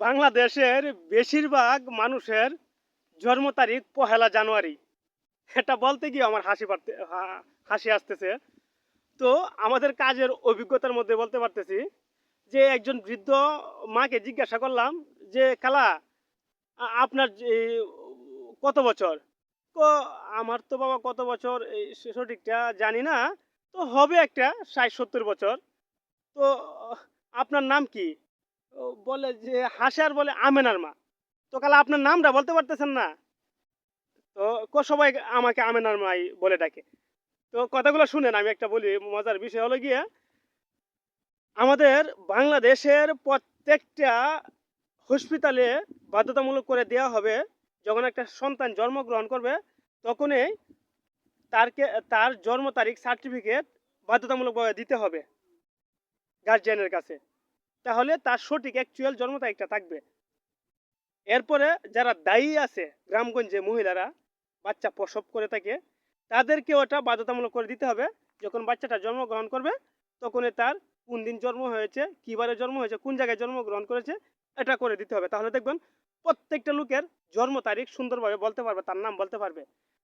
বাংলাদেশের বেশিরভাগ মানুষের জন্ম তারিখ পহেলা জানুয়ারি। এটা বলতে গিয়ে আমার হাসি পারতে হাসি আসতেছে। তো আমাদের কাজের অভিজ্ঞতার মধ্যে বলতে পারতেছি যে একজন বৃদ্ধ মাকে জিজ্ঞাসা করলাম যে, খালা আপনার কত বছর? তো আমার তো বাবা কত বছর? সঠিকটা জানি না। তো হবে একটা ষাট সত্তর বছর। তো আপনার নাম কি? বলে যে হাসার বলে আমেনার মা। তো কালা আপনার নামটা বলতে পারতেছেন না? তো ক সবাই আমাকে আমেনার মাই বলে ডাকে। তো কথাগুলো শুনেন, আমি একটা বলি, মজার বিষয় হলো গিয়ে, আমাদের বাংলাদেশের প্রত্যেকটা হসপিটালে বাধ্যতামূলক করে দেওয়া হবে, যখন একটা সন্তান জন্মগ্রহণ করবে, তখনই তারকে, তার জন্ম তারিখ সার্টিফিকেট বাধ্যতামূলকভাবে দিতে হবে গার্জিয়ানের কাছে। তাহলে তার সঠিক অ্যাকচুয়াল জন্ম তারিখটা থাকবে। এরপরে যারা দায়ী আছে গ্রামগঞ্জে মহিলারা, বাচ্চা প্রসব করে থাকে, তাদেরকে ওটা বাধ্যতামূলক করে দিতে হবে। যখন বাচ্চাটা জন্মগ্রহণ করবে তখনই তার কোন দিন জন্ম হয়েছে কিবারে জন্ম হয়েছে, কোন জায়গায় জন্মগ্রহণ করেছে, এটা করে দিতে হবে। তাহলে দেখবেন প্রত্যেকটা লোকের জন্ম তারিখ সুন্দরভাবে বলতে পারবে, তার নাম বলতে পারবে।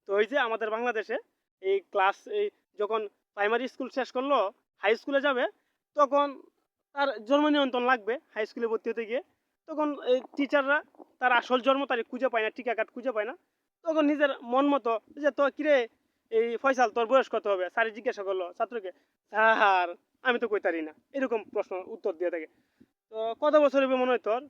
তো ওই যে আমাদের বাংলাদেশে এই ক্লাস এই যখন প্রাইমারি স্কুল শেষ করল হাই স্কুলে যাবে, তখন তার জন্ম নিয়ন্ত্রণ লাগবে হাই স্কুলে ভর্তি হতে গিয়ে। তখন টিচাররা তার আসল জন্ম তারিখ খুঁজে পায় না টিকা কার্ড খুঁজে পায় না। তখন নিজের মন মতো যে তো কিরে এই ফয়সাল, তোর বয়স কত হবে? স্যারে জিজ্ঞাসা করল, ছাত্রকে, স্যার, আমি তো কইতারি না। এরকম প্রশ্ন উত্তর দিয়ে থাকে। তো কত বছর হবে মনে হয় তোর?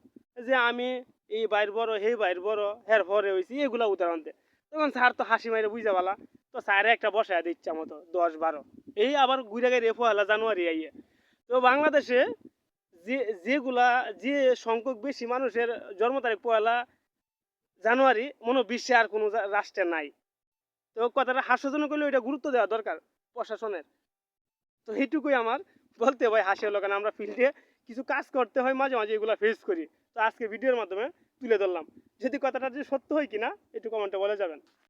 যে আমি এই বাইর বড় হে বাইর বড়, হের ভরে হয়েছি এগুলা উদাহরণ দে। তখন স্যার তো হাসি মাইরে বুঝা পালা, তো স্যারে একটা বসায় দিচ্ছে মতো, দশ বারো। এই আবার ঘুরে গেলে পয়লা জানুয়ারি আইয়ে। তো বাংলাদেশে যে, যেগুলা, যে সংখ্যক বেশি মানুষের জন্ম তারিখ পয়লা জানুয়ারি, মনে বিশ্বে আর কোনো রাষ্ট্রে নাই। তো কথাটা হাস্যজনক হলে ওইটা গুরুত্ব দেওয়া দরকার প্রশাসনের। তো এইটুকুই আমার বলতে হয় হাসি হলো কারণ আমরা ফিল্ডে কিছু কাজ করতে হয়, মাঝে মাঝে এগুলো ফেস করি। তো আজকে ভিডিওর মাধ্যমে তুলে ধরলাম। যদি কথাটা যে সত্য হয় কিনা, একটু কমেন্টে বলে যাবেন।